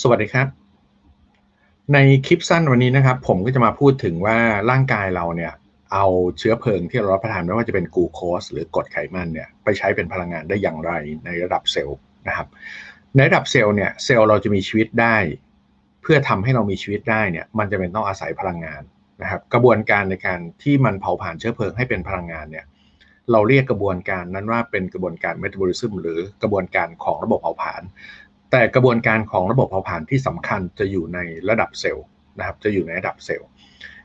สวัสดีครับ ในคลิปสั้นวันนี้นะครับ ผมก็จะมาพูดถึงว่าร่างกายเราเนี่ย เอาเชื้อเพลิงที่เรารับประทานไม่ว่าจะเป็นกูโคสหรือกรดไขมันเนี่ยไปใช้เป็นพลังงานได้อย่างไรในระดับเซลล์นะครับ ในระดับเซลล์เนี่ยเซลล์เราจะมีชีวิตได้ เพื่อทำให้เรามีชีวิตได้เนี่ย มันจะเป็นต้องอาศัยพลังงานนะครับ กระบวนการในการที่มันเผาผลาญเชื้อเพลิงให้เป็นพลังงานเนี่ยเราเรียกกระบวนการนั้นว่าเป็นกระบวนการเมตาบอลิซึมหรือกระบวนการของระบบเผาผลาญ แต่กระบวนการของระบบเผาผลาญที่สำคัญจะอยู่ในระดับเซลล์นะครับ จะอยู่ในระดับเซลล์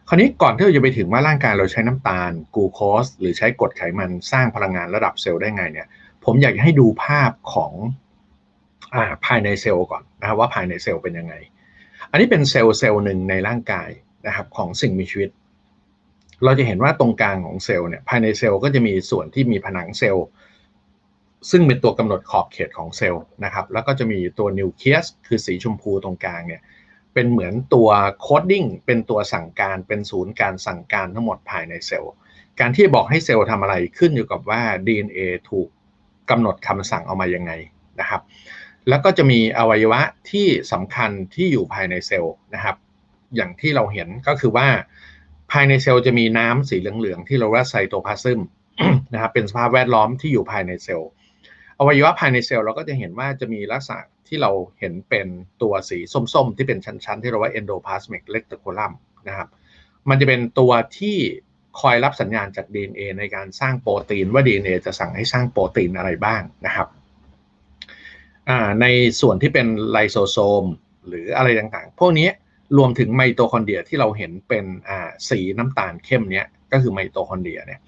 คราวนี้ก่อนที่เราจะไปถึงว่าร่างกายเราใช้น้ำตาลกลูโคสหรือใช้กรดไขมันสร้างพลังงานระดับเซลล์ได้ไงเนี่ย ผมอยากให้ดูภาพของอาภายในเซลล์ก่อนนะครับว่าภายในเซลล์เป็นยังไง อันนี้เป็นเซลล์เซลล์หนึ่งในร่างกายนะครับของสิ่งมีชีวิต เราจะเห็นว่าตรงกลางของเซลล์เนี่ยภายในเซลล์ก็จะมีส่วนที่มีผนังเซลล์ ซึ่งเป็นตัวกำหนดขอบเขตของเซลล์นะครับ แล้วก็จะมีตัวนิวเคลียสคือสีชมพูตรงกลางเนี่ยเป็นเหมือนตัวโคดดิ้งเป็นตัวสั่งการเป็นศูนย์การสั่งการทั้งหมดภายในเซลล์ การที่บอกให้เซลล์ทำอะไรขึ้นอยู่กับว่า DNA ถูกกำหนดคำสั่งออกมายังไงนะครับ แล้วก็จะมีอวัยวะที่สำคัญที่อยู่ภายในเซลล์นะครับ อย่างที่เราเห็นก็คือว่าภายในเซลล์จะมีน้ำสีเหลืองๆที่เราเรียกไซโตพลาซึมนะครับเป็นสภาพแวดล้อมที่อยู่ภายในเซลล์ อวัยวะภายในเซลล์เราก็จะเห็นว่าจะมีลักษณะที่เราเห็นเป็นตัวสีส้มๆ ที่เป็นชั้นๆ ที่เราว่า endoplasmic reticulum นะครับมันจะเป็นตัวที่คอยรับสัญญาณจาก DNA ในการสร้างโปรตีนว่า DNA จะสั่งให้สร้างโปรตีนอะไรบ้างนะครับในส่วนที่เป็นไลโซโซมหรืออะไรต่างๆ พวกนี้รวมถึงไมโตคอนเดรียที่เราเห็นเป็นสีน้ำตาลเข้มเนี้ยก็คือไมโตคอนเดรียเนี่ย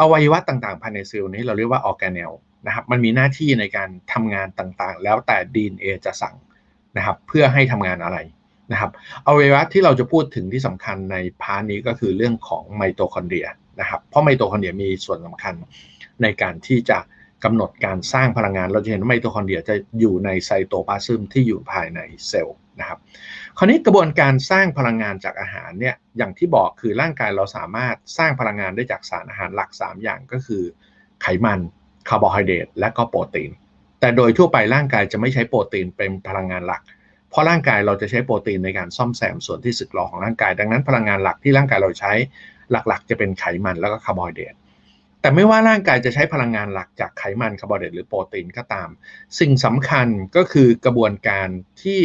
อวัยวะต่างๆ ภายในเซลล์นี้เราเรียกว่าออร์แกเนล นะครับมันมีหน้าที่ในการทำงานต่างๆ แล้วแต่ DNA จะสั่งนะครับเพื่อให้ทำงานอะไรนะครับอวัยวะที่เราจะพูดถึงที่สำคัญในพาร์ทนี้ก็คือเรื่องของไมโตคอนเดรียนะครับเพราะไมโตคอนเดรียมีส่วนสำคัญในการที่จะกำหนดการสร้างพลังงาน เราจะเห็นว่าไมโตคอนเดรียจะอยู่ในไซโตพลาซึมที่อยู่ภายในเซลล์นะครับคราวนี้กระบวนการสร้างพลังงานจากอาหารเนี่ยอย่างที่บอกคือร่างกายเราสามารถสร้างพลังงานได้จากสารอาหารหลัก 3 อย่างก็คือไขมัน คาร์โบไฮเดรตและก็โปรตีน แต่โดยทั่วไปร่างกายจะไม่ใช้โปรตีนเป็นพลังงานหลัก เพราะร่างกายเราจะใช้โปรตีนในการซ่อมแซมส่วนที่สึกหรอของร่างกาย ดังนั้นพลังงานหลักที่ร่างกายเราใช้หลักๆ จะเป็นไขมันแล้วก็คาร์โบไฮเดรตแต่ไม่ว่าร่างกายจะใช้พลังงานหลักจากไขมันคาร์โบไฮเดรตหรือโปรตีนก็ตาม สิ่งสำคัญก็คือกระบวนการที่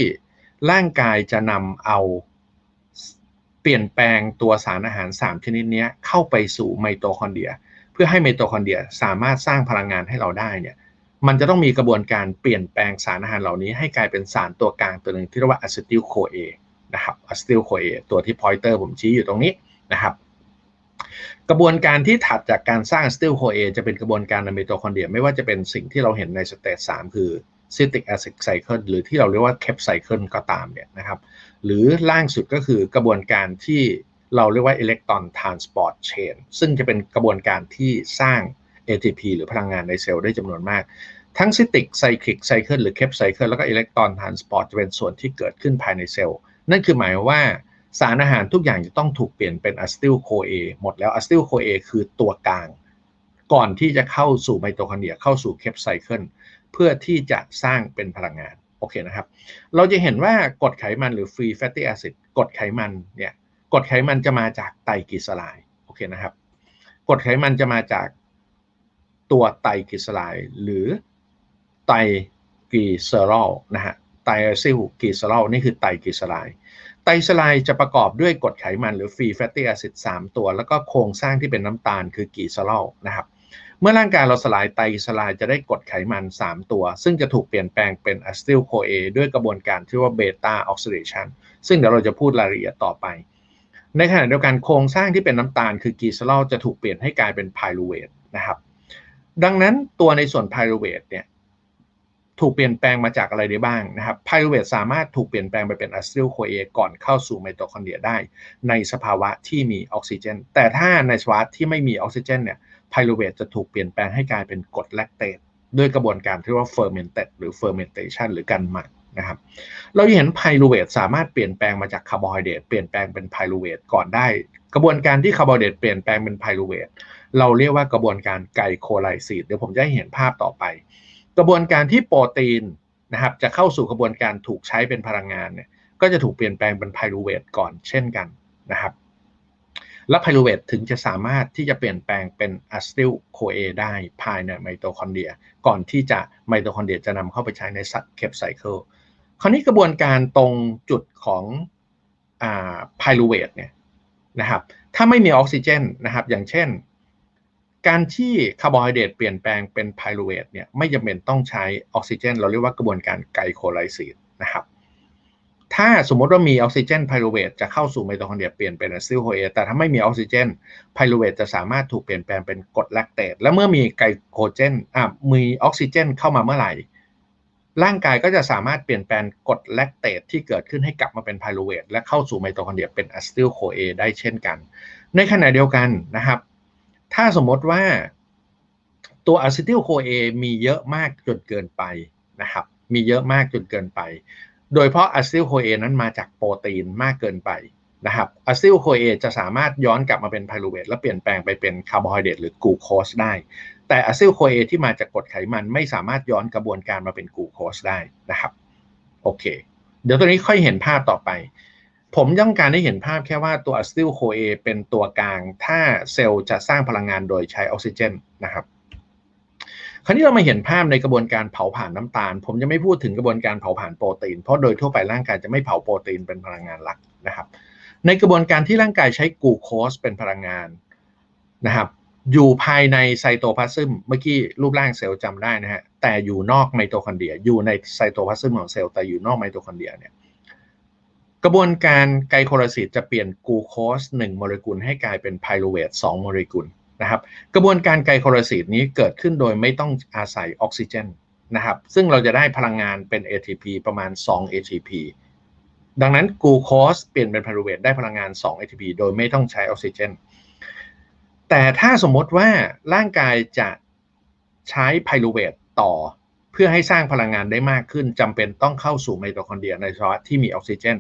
ร่างกายจะนำเอาเปลี่ยนแปลงตัวสารอาหาร 3 ชนิดนี้เข้าไปสู่ไมโตคอนเดรีย เพื่อให้ไมโตคอนเดรียสามารถสร้างพลังงานให้เราได้เนี่ยมันจะต้องมีกระบวนการเปลี่ยนแปลงสารอาหารเหล่านี้ให้กลายเป็นสารตัวกลางตัวหนึ่งที่เรียกว่าอะซิติลโคเอนะครับอะซิติลโคเอตัวที่พอยเตอร์ผมชี้อยู่ตรงนี้นะครับกระบวนการที่ถัดจากการสร้างอะซิติลโคเอจะเป็นกระบวนการในไมโตคอนเดรียไม่ว่าจะเป็นสิ่งที่เราเห็นในสเตจสามคือซิติกแอซิดไซเคิลหรือที่เราเรียกว่าเคปไซเคิลก็ตามเนี่ยนะครับหรือล่างสุดก็คือกระบวนการที่ เราเรียกว่าอิเล็กตรอนทรานสปอร์ตเชนซึ่งจะเป็นกระบวนการที่สร้าง ATP หรือพลังงานในเซลล์ได้จำนวนมาก ทั้งซิติกไซคลิกไซเคิลหรือเคปไซเคิลแล้วก็อิเล็กตรอนทรานสปอร์ตจะเป็นส่วนที่เกิดขึ้นภายในเซลล์ นั่นคือหมายว่าสารอาหารทุกอย่างจะต้องถูกเปลี่ยนเป็นอะซิติลโคเอหมดแล้วอะซิติลโคเอคือตัวกลาง ก่อนที่จะเข้าสู่ไมโตคอนเดรียเข้าสู่เคปไซเคิลเพื่อที่จะสร้างเป็นพลังงานโอเคนะครับ เราจะเห็นว่ากรดไขมันหรือฟรีแฟตตี้แอซิดกรดไขมันเนี่ย กรดไขมันจะมาจากไตรกลีเซอไรด์โอเคนะครับกรดไขมันจะมาจากตัวไตรกลีเซอไรด์หรือไตรกลีเซอรอลนะฮะไตรซิลกลีเซอรอลนี่คือไตรกลีเซอไรด์ไตรกลีเซอไรด์จะประกอบด้วยกรดไขมันหรือฟรีแฟตตี้แอซิด3ตัว แล้วก็โครงสร้างที่เป็นน้ำตาลคือกลีเซอรอลนะครับ เมื่อร่างกายเราสลายไตรสลายจะได้กรดไขมัน 3 ตัว ซึ่งจะถูกเปลี่ยนแปลงเป็นอะซิลโคเอด้วยกระบวนการที่ว่าเบต้าออกซิเดชันซึ่งเดี๋ยวเราจะพูดรายละเอียดต่อไป ในขณะเดียวกันโครงสร้างที่เป็นน้ำตาลคือกีซาลจะถูกเปลี่ยนให้กลายเป็นไพรูเวทนะครับ ดังนั้นตัวในส่วนไพรูเวทเนี่ยถูกเปลี่ยนแปลงมาจากอะไรได้บ้างนะครับไพรูเวทสามารถถูกเปลี่ยนแปลงไปเป็นอะซิลโคเอก่อนเข้าสู่ไมโตคอนเดรียได้ ในสภาวะที่มีออกซิเจน แต่ถ้าในสภาวะที่ไม่มีออกซิเจนเนี่ยไพรูเวทจะถูกเปลี่ยนแปลงให้กลายเป็นกรดแลคเตตด้วยกระบวนการที่ว่าเฟอร์เมนเต d หรือเฟอร์เมนเทชันหรือการหมัก นะครับ เราเห็นไพรูเวทสามารถเปลี่ยนแปลงมาจากคาร์โบไฮเดรตเปลี่ยนแปลงเป็นไพรูเวทก่อนได้ กระบวนการที่คาร์โบไฮเดรตเปลี่ยนแปลงเป็นไพรูเวทเราเรียกว่ากระบวนการไกลโคไลซีดเดี๋ยวผมจะให้เห็นภาพต่อไป กระบวนการที่โปรตีนนะครับจะเข้าสู่กระบวนการถูกใช้เป็นพลังงานเนี่ยก็จะถูกเปลี่ยนแปลงเป็นไพรูเวทก่อนเช่นกันนะครับและไพรูเวทถึงจะสามารถที่จะเปลี่ยนแปลงเป็นอะซิติลโคเอได้ภายในไมโตคอนเดรีย ก่อนที่จะไมโตคอนเดรียจะนำเข้าไปใช้ในสัตว์เคปไซเคิล คราวนี้กระบวนการตรงจุดของไพรูเวทเนี่ยนะครับถ้าไม่มีออกซิเจนนะครับอย่างเช่น การที่คาร์โบไฮเดรตเปลี่ยนแปลงเป็นไพรูเวทเนี่ยไม่จำเป็นต้องใช้ออกซิเจน เราเรียกว่ากระบวนการไกลโคไลซิสนะครับถ้าสมมติว่ามีออกซิเจนไพรูเวทจะเข้าสู่ไมโตคอนเดรียเปลี่ยนเป็นอะซิลโคเอแต่ถ้าไม่มีออกซิเจนไพรูเวทจะสามารถถูกเปลี่ยนแปลงเป็นกรดแลคเตตและเมื่อมีไกลโคเจนอะมีออกซิเจนเข้ามาเมื่อไหร่ ร่างกายก็จะสามารถเปลี่ยนแปลงกรดแลคเตตที่เกิดขึ้นให้กลับมาเป็นไพรูเวทและเข้าสู่ไมโตคอนเดรียเป็นอะซิลโคเอได้เช่นกัน ในขณะเดียวกันนะครับ ถ้าสมมติว่าตัวอะซิติลโคเอมีเยอะมากจนเกินไปนะครับ มีเยอะมากจนเกินไป โดยเพราะอะซิติลโคเอนั้นมาจากโปรตีนมากเกินไปนะครับอะซิติลโคเอจะสามารถย้อนกลับมาเป็นไพรูเวทและเปลี่ยนแปลงไปเป็นคาร์โบไฮเดรตหรือกลูโคสได้ แต่อะซิติลโคเอที่มาจากกรดไขมันไม่สามารถย้อนกระบวนการมาเป็นกลูโคสได้นะครับโอเค เดี๋ยวตัวนี้ค่อยเห็นภาพต่อไป ผมต้องการให้เห็นภาพแค่ว่าตัวอะซิติลโคเอเป็นตัวกลาง ถ้าเซลล์จะสร้างพลังงานโดยใช้ออกซิเจนนะครับคราวนี้เรามาเห็นภาพในกระบวนการเผาผ่านน้ำตาล ผมจะไม่พูดถึงกระบวนการเผาผ่านโปรตีน เพราะโดยทั่วไปร่างกายจะไม่เผาโปรตีนเป็นพลังงานหลักนะครับ ในกระบวนการที่ร่างกายใช้กลูโคสเป็นพลังงานนะครับ อยู่ภายในไซโตพลาซึมเมื่อกี้รูปร่างเซลล์จำได้นะฮะแต่อยู่นอกไมโตคอนเดรีย อยู่ในไซโตพลาซึมของเซลล์แต่อยู่นอกไมโตคอนเดรียเนี่ยกระบวนการไกลโคไลซิสจะเปลี่ยนกูโคส1โมเลกุลให้กลายเป็นไพรูเวท2โมเลกุลนะครับกระบวนการไกลโคไลซิสนี้เกิดขึ้นโดยไม่ต้องอาศัยออกซิเจนนะครับซึ่งเราจะได้พลังงานเป็น ATP ประมาณ 2 ATP ดังนั้นกูโคสเปลี่ยนเป็นไพรูเวทได้พลังงาน 2 ATP โดยไม่ต้องใช้ออกซิเจน แต่ถ้าสมมติว่าร่างกายจะใช้ไพรูเวทต่อ เพื่อให้สร้างพลังงานได้มากขึ้นจำเป็นต้องเข้าสู่ไมโตคอนเดรียในภาวะที่มีออกซิเจน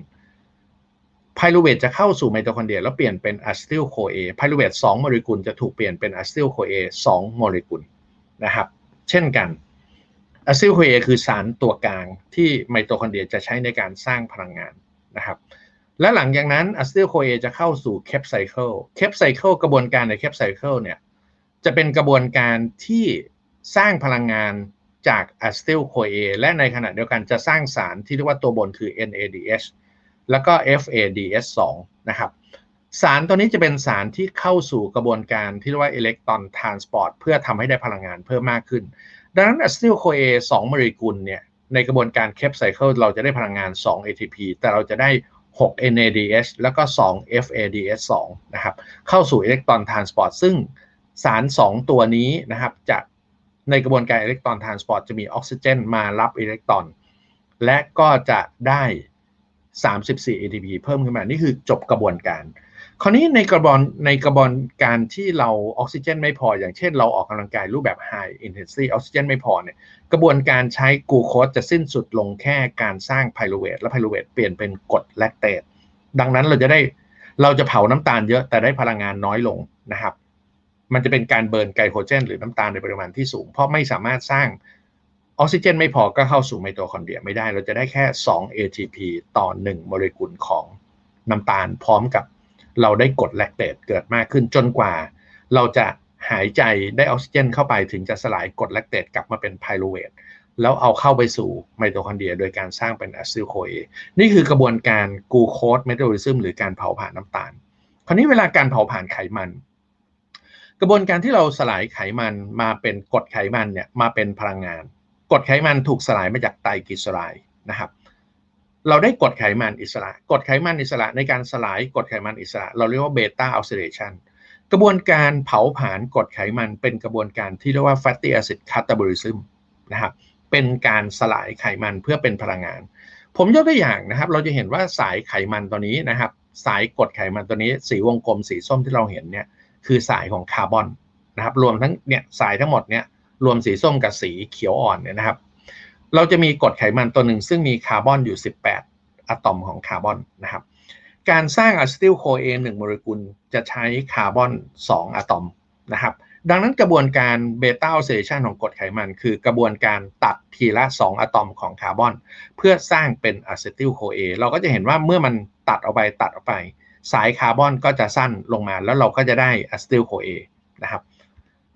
ไพรูเวทจะเข้าสู่ไมโตคอนเดรียแล้วเปลี่ยนเป็นอะซิติลโคเอไพรูเวท2โมเลกุลจะถูกเปลี่ยนเป็นอะซิติลโคเอ2โมเลกุลนะครับ เช่นกันอะซิติลโคเอคือสารตัวกลางที่ไมโตคอนเดรียจะใช้ในการสร้างพลังงานนะครับ และหลังจากนั้นอะซิลโคเอจะเข้าสู่เคปไซเคิลเคปไซเคิลกระบวนการในเคปไซเคิลเนี่ยจะเป็นกระบวนการที่สร้างพลังงานจากอะซิลโคเอและในขณะเดียวกันจะสร้างสารที่เรียกว่าตัวบนคือ NADH แล้วก็ FADS2 นะครับสารตัวนี้จะเป็นสารที่เข้าสู่กระบวนการที่เรียกว่าอิเล็กตรอนทรานสปอร์ตเพื่อทำให้ได้พลังงานเพิ่มมากขึ้น ดังนั้นอะซิลโคเอ2โมเลกุลเนี่ยในกระบวนการเคปไซเคิลเราจะได้พลังงาน 2 ATP แต่เราจะได้ 6 NADH แล้วก็ 2 FADH2 นะครับ เข้าสู่อิเล็กตรอนทรานสปอร์ตซึ่งสาร 2 ตัวนี้นะครับจะในกระบวนการอิเล็กตรอนทรานสปอร์ตจะมีออกซิเจนมารับอิเล็กตรอน และก็จะได้ 34 ATP เพิ่มขึ้นมา นี่คือจบกระบวนการ คราวนี้ในกระบวนในกระบวนการที่เราออกซิเจนไม่พอ อย่างเช่นเราออกกำลังกายรูปแบบ high intensity ออกซิเจนไม่พอเนี่ยกระบวนการใช้กูโคสจะสิ้นสุดลงแค่การสร้างไพรูเวทและไพรูเวทเปลี่ยนเป็นกรดแลคเตตดังนั้นเราจะได้เราจะเผาน้ำตาลเยอะแต่ได้พลังงานน้อยลงนะครับ มันจะเป็นการเบิร์นไกลโคเจน หรือน้ำตาลในปริมาณที่สูง เพราะไม่สามารถสร้างออกซิเจนไม่พอก็เข้าสู่ไมโตคอนเดรียไม่ได้ เราจะได้แค่ 2 ATP ต่อ 1 โมเลกุลของน้ำตาลพร้อมกับ เราได้กดแลคเตตเกิดมากขึ้นจนกว่า เราจะหายใจได้ออกซิเจนเข้าไปถึงจะสลายกรดแลคเตตกลับมาเป็นไพรูเวทแล้วเอาเข้าไปสู่ไมโตคอนเดรีย โดยการสร้างเป็นอะซิลโคเอนี่คือกระบวนการกูโคสเมตาบอลิซึมหรือการเผาผ่านน้ำตาล คราวนี้เวลาการเผาผ่านไขมัน กระบวนการที่เราสลายไขมันมาเป็นกรดไขมันเนี่ยมาเป็นพลังงานกรดไขมันถูกสลายมาจากไตรกลีเซอไรด์นะครับ เราได้กดไขมันอิสระ กดไขมันอิสระในการสลายกดไขมันอิสระ เราเรียกว่าเบต้าออกซิเดชันกระบวนการเผาผลาญกดไขมันเป็นกระบวนการที่เรียกว่า fatty acid catabolism นะครับเป็นการสลายไขมันเพื่อเป็นพลังงาน ผมยกตัวอย่างนะครับ เราจะเห็นว่าสายไขมันตัวนี้นะครับ สายกดไขมันตัวนี้สีวงกลมสีส้มที่เราเห็นเนี่ยคือสายของคาร์บอนนะครับ รวมทั้งเนี่ยสายทั้งหมดเนี่ยรวมสีส้มกับสีเขียวอ่อนเนี่ยนะครับ เราจะมีกรดไขมันตัวหนึ่งซึ่งมีคาร์บอนอยู่ 18 อะตอมของคาร์บอนนะครับ การสร้างอะซิติลโคเอน1โมเลกุลจะใช้คาร์บอน 2 อะตอมนะครับ ดังนั้นกระบวนการเบต้าออกซิเลชันของกรดไขมัน คือกระบวนการตัดทีละ 2 อะตอมของคาร์บอน เพื่อสร้างเป็นอะเซติลโคเอเราก็จะเห็นว่าเมื่อมันตัดออกไปตัดออกไป สายคาร์บอนก็จะสั้นลงมาแล้วเราก็จะได้อะเซติลโคเอนะครับ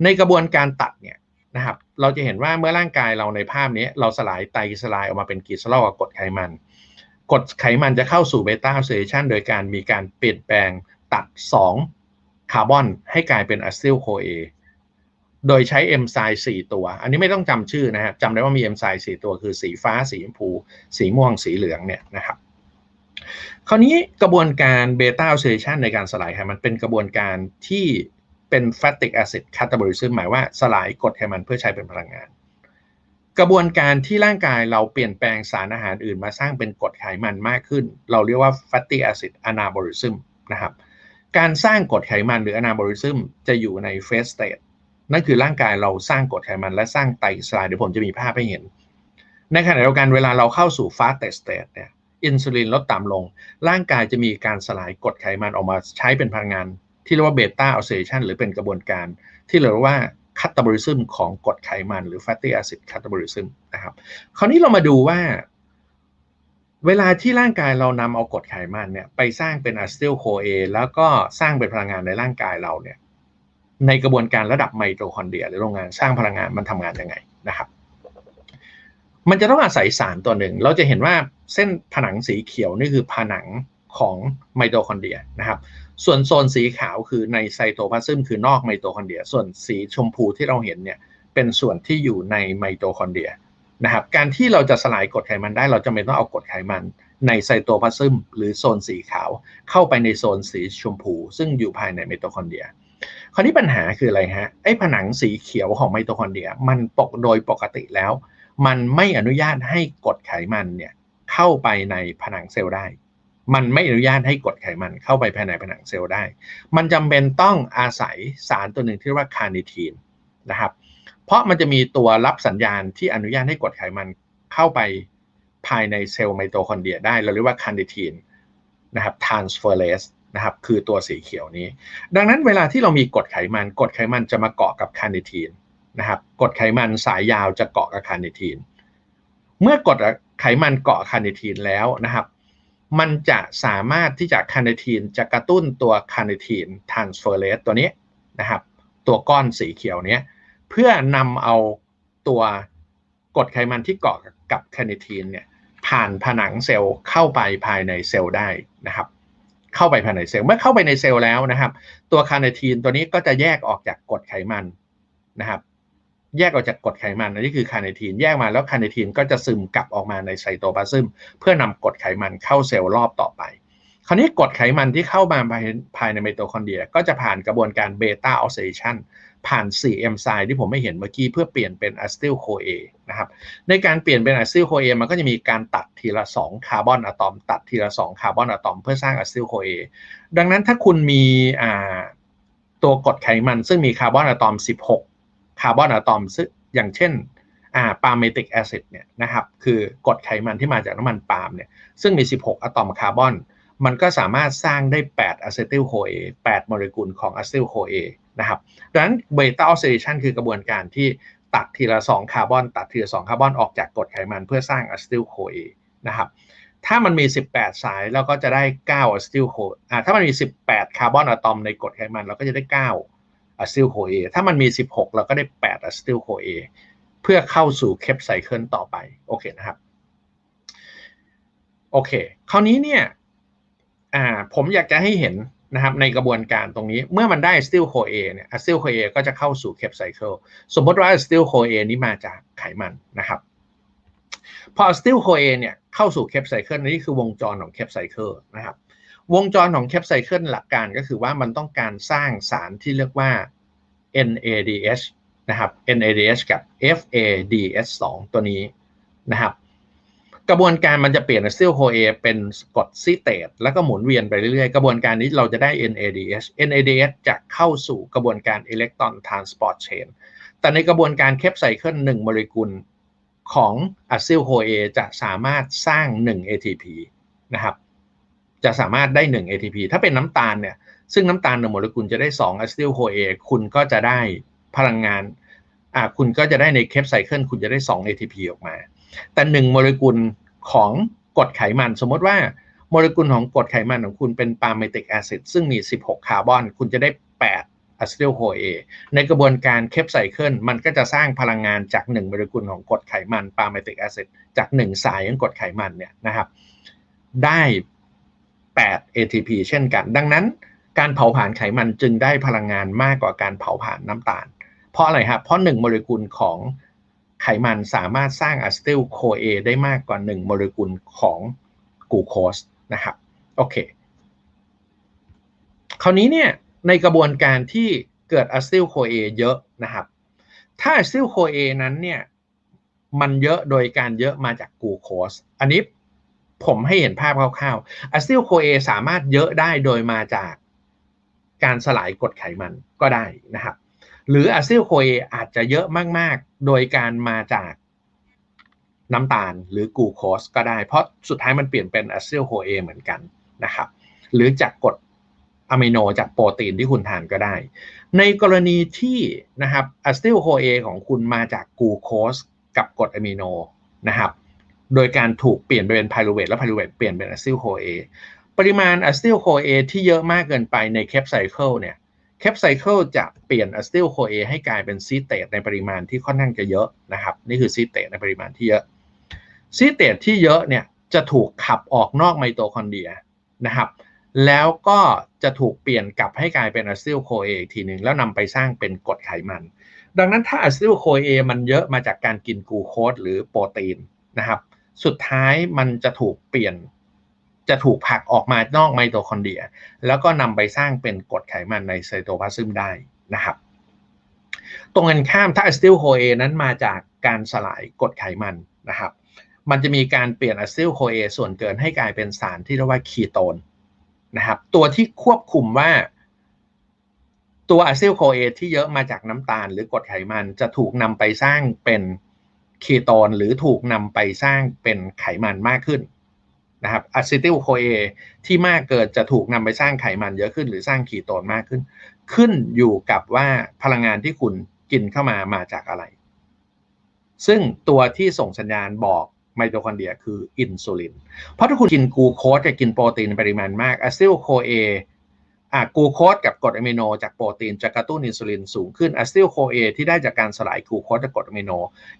ในกระบวนการตัดเนี่ย นะครับ เราจะเห็นว่าเมื่อร่างกายเราในภาพนี้เราสลายไตรกลีเซออกมาเป็นกลีเซอรอลกับกรดไขมันกรดไขมันจะเข้าสู่เบต้าออซิเลชันโดยการมีการเปลี่ยนแปลงตัด 2 คาร์บอนให้กลายเป็นอะซิลโคเอโดยใช้เอนไซม์4ตัว อันนี้ไม่ต้องจำชื่อนะครับจำได้ว่ามีเอนไซม์4ตัวคือสีฟ้า สีชมพู สีม่วงสีเหลืองเนี่ยนะครับคราวนี้กระบวนการเบต้าออซิเลชันในการสลายไขมันเป็นกระบวนการที่ เป็น fattic acid catabolism หมายว่าสลายกรดไขมันเพื่อใช้เป็นพลังงาน กระบวนการที่ร่างกายเราเปลี่ยนแปลงสารอาหารอื่นมาสร้างเป็นกรดไขมันมากขึ้น เราเรียกว่า fatty acid anabolism นะครับ การสร้างกรดไขมันหรือ anabolism จะอยู่ใน phase state นั่นคือร่างกายเราสร้างกรดไขมันและสร้างไตรสลายเดี๋ยวผมจะมีภาพให้เห็น ในขณะเดียวกันเวลาเราเข้าสู่ fast state เนี่ยอินซูลินลดต่ำลง ร่างกายจะมีการสลายกรดไขมันออกมาใช้เป็นพลังงาน ที่เรียกว่าเบต้าออซิเลชันหรือเป็นกระบวนการ ที่เรียกว่าคาตาบริซึมของกรดไขมันหรือ fatty acid catabolism นะครับ คราวนี้เรามาดูว่า เวลาที่ร่างกายเรานำเอากรดไขมันเนี่ยไปสร้างเป็นอะซิติลโคเอแล้วก็สร้างเป็นพลังงานในร่างกายเราเนี่ย ในกระบวนการระดับไมโตคอนเดรียหรือโรงงานสร้างพลังงานมันทำงานยังไงนะครับ มันจะต้องอาศัยสารตัวหนึ่ง เราจะเห็นว่าเส้นผนังสีเขียวนี่คือผนังของไมโตคอนเดรียนะครับ ส่วนโซนสีขาวคือในไซโตพลาซึมคือนอกไมโตคอนเดรีย ส่วนสีชมพูที่เราเห็นเนี่ยเป็นส่วนที่อยู่ในไมโตคอนเดรียนะครับการที่เราจะสลายกรดไขมันได้ เราจะไม่ต้องเอากรดไขมัน ในไซโตพลาซึมหรือโซนสีขาว เข้าไปในโซนสีชมพู ซึ่งอยู่ภายในไมโตคอนเดรียคราวนี้ปัญหาคืออะไรฮะไอ้ผนังสีเขียวของไมโตคอนเดรียมันปกโดยปกติแล้ว มันไม่อนุญาตให้กรดไขมันเนี่ยเข้าไปในผนังเซลล์ได้ มันไม่อนุญาตให้กรดไขมันเข้าไปภายในผนังเซลล์ได้ มันจำเป็นต้องอาศัยสารตัวหนึ่งที่เรียกว่าคาร์นิทีนนะครับ เพราะมันจะมีตัวรับสัญญาณที่อนุญาตให้กรดไขมันเข้าไปภายในเซลล์ไมโตคอนเดรียได้ เราเรียกว่าคาร์นิทีนนะครับ transferase นะครับคือตัวสีเขียวนี้ ดังนั้นเวลาที่เรามีกรดไขมันกรดไขมันจะมาเกาะกับคาร์นิทีนนะครับกรดไขมันสายยาวจะเกาะกับคาร์นิทีน เมื่อกรดไขมันเกาะคาร์นิทีนแล้วนะครับ มันจะสามารถที่จะคาร์นิทีนจะกระตุ้นตัวคาร์นิทีนทรานสเฟอร์เรสตัวนี้นะครับ ตัวก้อนสีเขียวนี้เพื่อนำเอาตัวกรดไขมันที่เกาะกับคาร์นิทีนเนี่ยผ่านผนังเซลล์เข้าไปภายในเซลล์ได้นะครับเข้าไปภายในเซลล์เมื่อเข้าไปในเซลล์แล้วนะครับ ตัวคาร์นิทีนตัวนี้ก็จะแยกออกจากกรดไขมันนะครับ แยกออกจากกรดไขมันอันนี้คือคาร์นิทีนแยกมาแล้วคาร์นิทีนก็จะซึมกลับออกมาในไซโตพลาซึมเพื่อนำกรดไขมันเข้าเซลล์รอบต่อไป คราวนี้กรดไขมันที่เข้ามาภายในไมโตคอนเดรีย ก็จะผ่านกระบวนการเบต้าออกซิเลชันผ่าน 4 เอนไซม์ที่ผมไม่เห็นเมื่อกี้เพื่อเปลี่ยนเป็นอะซิติลโคเอนะครับ ในการเปลี่ยนเป็นอะซิติลโคเอมันก็จะมีการตัดทีละ 2 คาร์บอนอะตอม ตัดทีละ 2 คาร์บอนอะตอมเพื่อสร้างอะซิติลโคเอดังนั้นถ้าคุณมีตัวกรดไขมันซึ่งมีคาร์บอนอะตอม 16 คาร์บอนอะตอมซึ่งอย่างเช่นอ่าปาล์มเมติกแอซิดเนี่ยนะครับคือกรดไขมันที่มาจากน้ำมันปาล์มเนี่ยซึ่งมี 16 อะตอมคาร์บอน มันก็สามารถสร้างได้ 8 อะเซติลโคเอ8โมเลกุลของอะเซติลโคเอนะครับดังนั้นเบต้าออกซิเลชันคือกระบวนการที่ตัดทีละ 2 คาร์บอน ตัดทีละ 2 คาร์บอนออกจากกรดไขมันเพื่อสร้างอะซิติลโคเอนะครับถ้ามันมี 18 สายเราก็จะได้9อะซิติลโคอ่าถ้ามันมี 18 คาร์บอนอะตอมในกรดไขมันเราก็จะได้ 9 อะซิลโคเอถ้ามันมี 16 เราก็ได้8อะซิลโคเอเพื่อเข้าสู่เคปไซเคิลต่อไปโอเคนะครับโอเคคราวนี้เนี่ยอ่าผมอยากจะให้เห็นนะครับในกระบวนการตรงนี้เมื่อมันได้ still CoA เนี่ย still CoA ก็จะเข้าสู่ Krebs cycle สมมติว่า still CoA นี้มาจากไขมันนะครับ พอ still CoA เนี่ยเข้าสู่ Krebs cycle นี่คือวงจรของ Krebs cycle นะครับ วงจรของ Krebs cycle หลักการก็คือว่ามันต้องการสร้างสารที่เรียกว่า NADH นะครับ NADH กับ FADH2 ตัวนี้นะครับ กระบวนการมันจะเปลี่ยนอซิลโคเอเป็นกรดซิเตตแล้วก็หมุนเวียนไปเรื่อยๆ กระบวนการนี้เราจะได้ NADH NADH จะเข้าสู่กระบวนการอิเล็กตรอนทรานสปอร์ตเชนแต่ในกระบวนการเคปไซเคิล1โมเลกุลของอะซิลโคเอจะสามารถสร้าง 1 ATP นะครับ จะสามารถได้ 1 ATP ถ้าเป็นน้ำตาลเนี่ย ซึ่งน้ำตาล1โมเลกุลจะได้2อะซิลโคเอคุณก็จะได้พลังงานอ่าคุณก็จะได้ในเคปไซเคิลคุณจะได้ 2 ATP ออกมา แต่ 1 โมเลกุลของกรดไขมัน สมมติว่าโมเลกุลของกรดไขมันของคุณเป็นปาเมติกแอซิดซึ่งมี 16 คาร์บอน คุณจะได้ 8อะซิทิลโคเอในกระบวนการเคปไซเคิลมันก็จะสร้างพลังงานจาก 1 โมเลกุลของกรดไขมันปาเมติกแอซิดจาก 1 สายของกรดไขมันเนี่ยนะครับได้ 8 ATP เช่นกัน ดังนั้นการเผาผลาญไขมันจึงได้พลังงานมากกว่าการเผาผลาญน้ำตาล เพราะอะไรครับ เพราะ1โมเลกุลของไขมันสามารถสร้างอะซิติลโคเอได้มากกว่า 1 โมเลกุลของกูโคสนะครับโอเค คราวนี้เนี่ยในกระบวนการที่เกิดอะซิติลโคเอเยอะนะครับ ถ้าอะซิติลโคเอนั้นเนี่ยมันเยอะโดยการเยอะมาจากกูโคสอันนี้ ผมให้เห็นภาพคร่าวๆอะซิลโคเอสามารถเยอะได้โดยมาจากการสลายกรดไขมันก็ได้นะครับ หรืออะซิลโคเออาจจะเยอะมากๆ โดยการมาจากน้ำตาลหรือกูโคสก็ได้ เพราะสุดท้ายมันเปลี่ยนเป็นอะซิลโคเอเหมือนกันนะครับ หรือจากกรดอะมิโนจากโปรตีนที่คุณทานก็ได้ ในกรณีที่นะครับอะซิลโคเอของคุณมาจากกูโคสกับกรดอะมิโนนะครับ โดยการถูกเปลี่ยนไปเป็นไพรูเวทและไพรูเวทเปลี่ยนเป็นอะซิลโคเอปริมาณอะซิลโคเอที่เยอะมากเกินไปในเคปไซเคิลเนี่ยเคปไซเคิลจะเปลี่ยนอะซิลโคเอให้กลายเป็นซีเตตในปริมาณที่ค่อนข้างจะเยอะนะครับ นี่คือซีเตตในปริมาณที่เยอะซีเตตที่เยอะเนี่ยจะถูกขับออกนอกไมโตคอนเดรียนะครับ แล้วก็จะถูกเปลี่ยนกลับให้กลายเป็นอะซิลโคเออีกทีหนึ่งแล้วนำไปสร้างเป็นกรดไขมัน ดังนั้นถ้าอะซิติลโคเอมันเยอะมาจากการกินกลูโคสหรือโปรตีนนะครับ สุดท้ายมันจะถูกเปลี่ยน จะถูกผลักออกมานอกไมโตคอนเดรีย แล้วก็นำไปสร้างเป็นกรดไขมันในไซโตพลาซึมได้นะครับ ตรงกันข้ามถ้าอะซิติลโคเอนั้นมาจากการสลายกรดไขมันนะครับ มันจะมีการเปลี่ยนอะซิติลโคเอส่วนเกินให้กลายเป็นสารที่เรียกว่าคีโตนนะครับ ตัวที่ควบคุมว่าตัวอะซิลโคเอที่เยอะมาจากน้ำตาลหรือกรดไขมันจะถูกนำไปสร้างเป็น เคโตนหรือถูกนำไปสร้างเป็นไขมันมากขึ้นนะครับอะซิติลโคเอที่มากเกิดจะถูกนำไปสร้างไขมันเยอะขึ้น หรือสร้างคีโตนมากขึ้น ขึ้นอยู่กับว่าพลังงานที่คุณกินเข้ามามาจากอะไร ซึ่งตัวที่ส่งสัญญาณบอกไมโตคอนเดรียคืออินซูลิน เพราะถ้าคุณกินกูโคสจะกินโปรตีนปริมาณมากอะซิลโคเอ กูโคสกับกรดอะมิโนจากโปรตีนจะกระตุ้นอินซูลินสูงขึ้นอะซิลโคเอที่ได้จากการสลายกูโคสกับกรดอะมิโน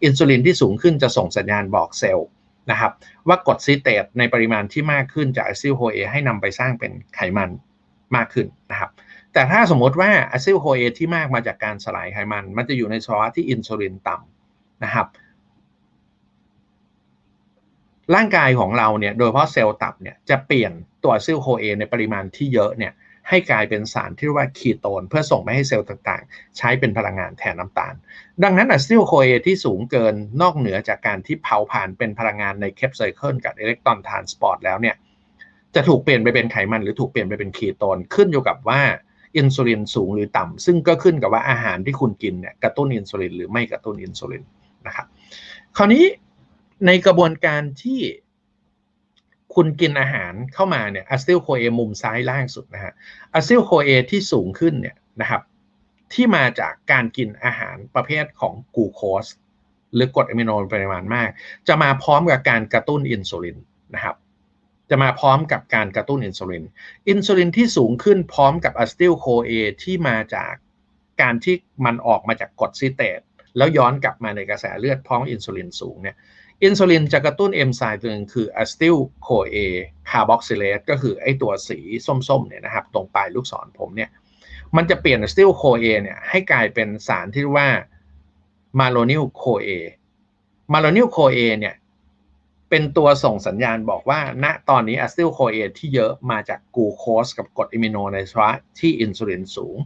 อินซูลินที่สูงขึ้นจะส่งสัญญาณบอกเซลล์นะครับว่ากรดซีเตตในปริมาณที่มากขึ้นจากอะซิลโคเอให้นำไปสร้างเป็นไขมันมากขึ้นนะครับแต่ถ้าสมมติว่าอะซิลโคเอที่มากมาจากการสลายไขมัน มันจะอยู่ในภาวะที่อินซูลินต่ำนะครับร่างกายของเราเนี่ยโดยเฉพาะเซลล์ตับเนี่ยจะเปลี่ยนตัวซิลโคเอในปริมาณที่เยอะเนี่ย ให้กลายเป็นสารที่เรียกว่าคีโตน เพื่อส่งไปให้เซลล์ต่างๆ ใช้เป็นพลังงานแทนน้ำตาล ดังนั้นอะซิลโคเอที่สูงเกินนอกเหนือจากการที่เผาผ่านเป็นพลังงานในเคปไซเคิลกับอิเล็กตรอนทรานสปอร์ตแล้วเนี่ยจะถูกเปลี่ยนไปเป็นไขมันหรือถูกเปลี่ยนไปเป็นคีโตนขึ้นอยู่กับว่าอินซูลินสูงหรือต่ำซึ่งก็ขึ้นกับว่าอาหารที่คุณกินเนี่ยกระตุ้นอินซูลินหรือไม่กระตุ้นอินซูลินนะครับคราวนี้ในกระบวนการที่ คุณกินอาหารเข้ามาเนี่ยอะซิลโคเอมุมซ้ายล่างสุดนะฮะอะซิลโคเอที่สูงขึ้นเนี่ยนะครับ ที่มาจากการกินอาหารประเภทของกูโคสหรือกรดอะมิโนปริมาณมาก จะมาพร้อมกับการกระตุ้นอินซูลินนะครับจะมาพร้อมกับการกระตุ้นอินซูลิน อินซูลินที่สูงขึ้นพร้อมกับอะซิติลโคเอที่มาจากการที่มันออกมาจากกรดซิเตตแล้วย้อนกลับมาในกระแสเลือดพร้อมอินซูลินสูงเนี่ย อินซูลินจะกระตุ้นเอนไซม์ตัวนึงคืออะซิติลโคเอคาร์บอกซิเลตก็คือไอตัวสีส้มๆเนี่ยนะครับตรงปลายลูกศรผมเนี่ยมันจะเปลี่ยนอะซิติลโคเอเนี่ยให้กลายเป็นสารที่เรียกว่ามาโลนิลโคเอมาโลนิลโคเอเนี่ยเป็นตัวส่งสัญญาณบอกว่า ณตอนนี้อะซิติลโคเอที่เยอะมาจากกูโคสกับกรดอะมิโนในภาวะที่อินซูลินสูง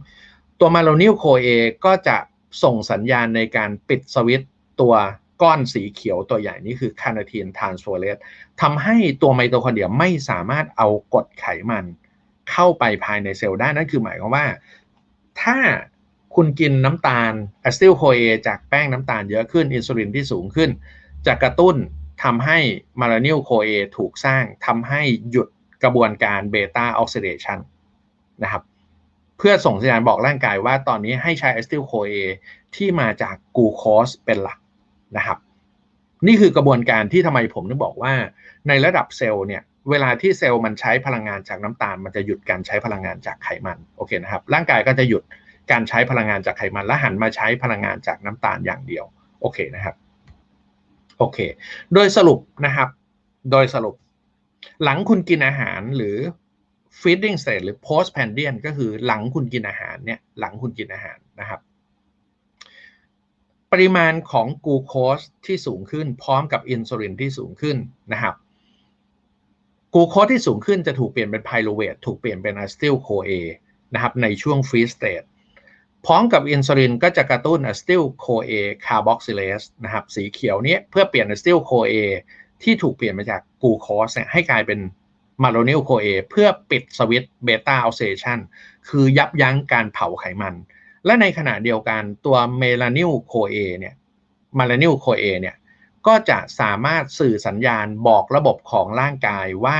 ตัวมาโลนิลโคเอก็จะส่งสัญญาณในการปิดสวิตตัว ก้อนสีเขียวตัวใหญ่นี่คือคาร์เนทีนทรานสโฟเลตทำให้ตัวไมโตคอนเดรียไม่สามารถเอากรดไขมันเข้าไปภายในเซลล์ได้นั่นคือหมายความว่า ถ้าคุณกินน้ำตาลอะซิลโคเอจากแป้งน้ำตาลเยอะขึ้น อินซูลินที่สูงขึ้น จะกระตุ้นทำให้มารานิลโคเอถูกสร้างทำให้หยุดกระบวนการเบต้าออกซิเดชันนะครับเพื่อส่งสัญญาณบอกร่างกายว่าตอนนี้ให้ใช้อะซิลโคเอที่มาจากกูโคสเป็นหลัก นะครับ นี่คือกระบวนการที่ทำไมผมถึงบอกว่า ในระดับเซลล์เนี่ยเวลาที่เซลล์มันใช้พลังงานจากน้ำตาล มันจะหยุดการใช้พลังงานจากไขมันโอเคนะครับ ร่างกายก็จะหยุดการใช้พลังงานจากไขมันและหันมาใช้พลังงานจากน้ำตาลอย่างเดียวโอเคนะครับโอเค โดยสรุปนะครับ โดยสรุป หลังคุณกินอาหารหรือ feeding state หรือ post prandial ก็คือหลังคุณกินอาหารเนี่ยหลังคุณกินอาหารนะครับ ปริมาณของกลูโคสที่สูงขึ้น พร้อมกับอินซูลินที่สูงขึ้นนะครับกลูโคสที่สูงขึ้นจะถูกเปลี่ยนเป็นไพโรเวทถูกเปลี่ยนเป็นอะสติลโคเอนะครับในช่วงฟรีสเตทพร้อมกับอินซูลินก็จะกระตุ้นอะสติลโคเอคาร์บอกซิเลสนะครับสีเขียวนี้เพื่อเปลี่ยนอะสติลโคเอที่ถูกเปลี่ยนมาจากกลูโคสให้กลายเป็นมาโลนิลโคเอเพื่อปิดสวิตช์เบต้าออกซิเดชันคือยับยั้งการเผาไขมัน และในขณะเดียวกันตัวเมลานิลโคเอเนี่ยมาลานิลโคเอเนี่ยก็จะสามารถสื่อสัญญาณบอกระบบของร่างกายว่า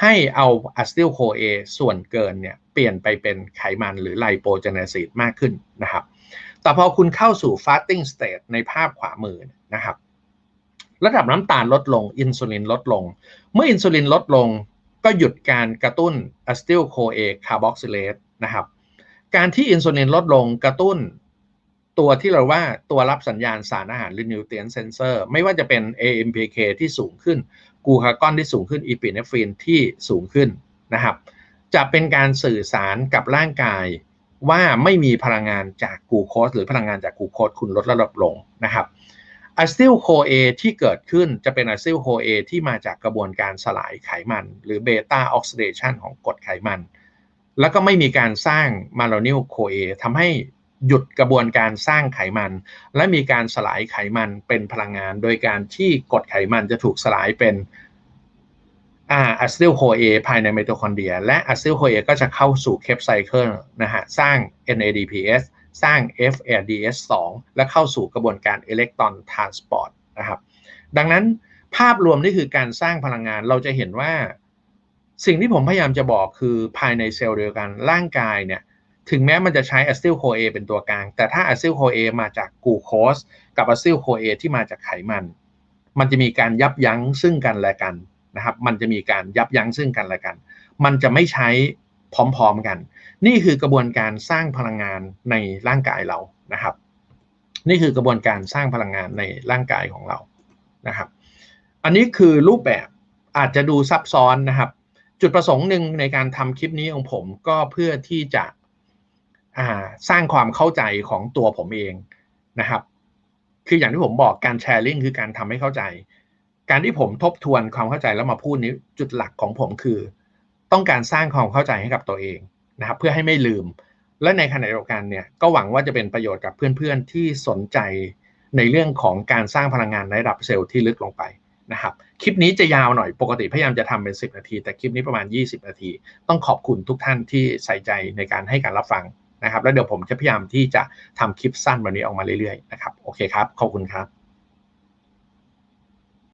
ให้เอาอะสติลโคเอส่วนเกินเนี่ยเปลี่ยนไปเป็นไขมันหรือไลโปเจเนซิสมากขึ้นนะครับ แต่พอคุณเข้าสู่ fasting state ในภาพขวามือนะครับ ระดับน้ำตาลลดลง อินซูลินลดลง เมื่ออินซูลินลดลงก็หยุดการกระตุ้นอะสติลโคเอคาร์บอกซิเลสนะครับ การที่อินซูลินลดลงกระตุ้นตัวที่เราว่าตัวรับสัญญาณสารอาหารหรือนิวเทรียนเซนเซอร์ไม่ว่าจะเป็น AMPK ที่สูงขึ้น กูคากอนที่สูงขึ้นอีปิเนฟรีนที่สูงขึ้นนะครับ จะเป็นการสื่อสารกับร่างกายว่าไม่มีพลังงานจากกูโคสหรือพลังงานจากกูโคสคุณลดระดับลงนะครับอะซิลโคเอที่เกิดขึ้นจะเป็นอะซิลโคเอที่มาจากกระบวนการสลายไขมัน หรือเบต้าออกซิเดชันของกรดไขมัน แล้วก็ไม่มีการสร้างมาโลนิลโคเอทำให้หยุดกระบวนการสร้างไขมัน และมีการสลายไขมันเป็นพลังงาน โดยการที่กรดไขมันจะถูกสลายเป็นอะซิลโคเอภายในไมโทคอนเดรีย และอะซิลโคเอก็จะเข้าสู่เคปไซเคิลนะฮะสร้าง NADPS สร้าง FADS2 และเข้าสู่กระบวนการอิเล็กตรอนทรานสปอร์ตนะครับดังนั้นภาพรวมนี่คือการสร้างพลังงานเราจะเห็นว่า สิ่งที่ผมพยายามจะบอกคือภายในเซลล์เดียวกันร่างกายเนี่ย ถึงแม้มันจะใช้อะซิลโคเอเป็นตัวกลาง แต่ถ้าอะซิลโคเอมาจากกลูโคสกับอะซิลโคเอที่มาจากไขมัน มันจะมีการยับยั้งซึ่งกันและกันนะครับ มันจะมีการยับยั้งซึ่งกันและกัน มันจะไม่ใช้พร้อมๆกัน นี่คือกระบวนการสร้างพลังงานในร่างกายเรานะครับ นี่คือกระบวนการสร้างพลังงานในร่างกายของเรานะครับ อันนี้คือรูปแบบอาจจะดูซับซ้อนนะครับ จุดประสงค์หนึ่งในการทำคลิปนี้ของผมก็เพื่อที่จะสร้างความเข้าใจของตัวผมเองนะครับ คืออย่างที่ผมบอกการแชร์ลิงคือการทำให้เข้าใจ การที่ผมทบทวนความเข้าใจแล้วมาพูดนี้จุดหลักของผมคือ ต้องการสร้างความเข้าใจให้กับตัวเองนะครับ เพื่อให้ไม่ลืม และในขณะเดียวกันเนี่ยก็หวังว่าจะเป็นประโยชน์กับเพื่อนๆที่สนใจในเรื่องของการสร้างพลังงานในระดับเซลล์ที่ลึกลงไป นะครับ คลิปนี้จะยาวหน่อยปกติพยายามจะทำเป็น 10 นาที แต่คลิปนี้ประมาณ 20 นาที ต้องขอบคุณทุกท่านที่ใส่ใจในการให้การรับฟังนะครับ แล้วเดี๋ยวผมจะพยายามที่จะทำคลิปสั้นวันนี้ออกมาเรื่อยๆนะครับโอเคครับขอบคุณครับ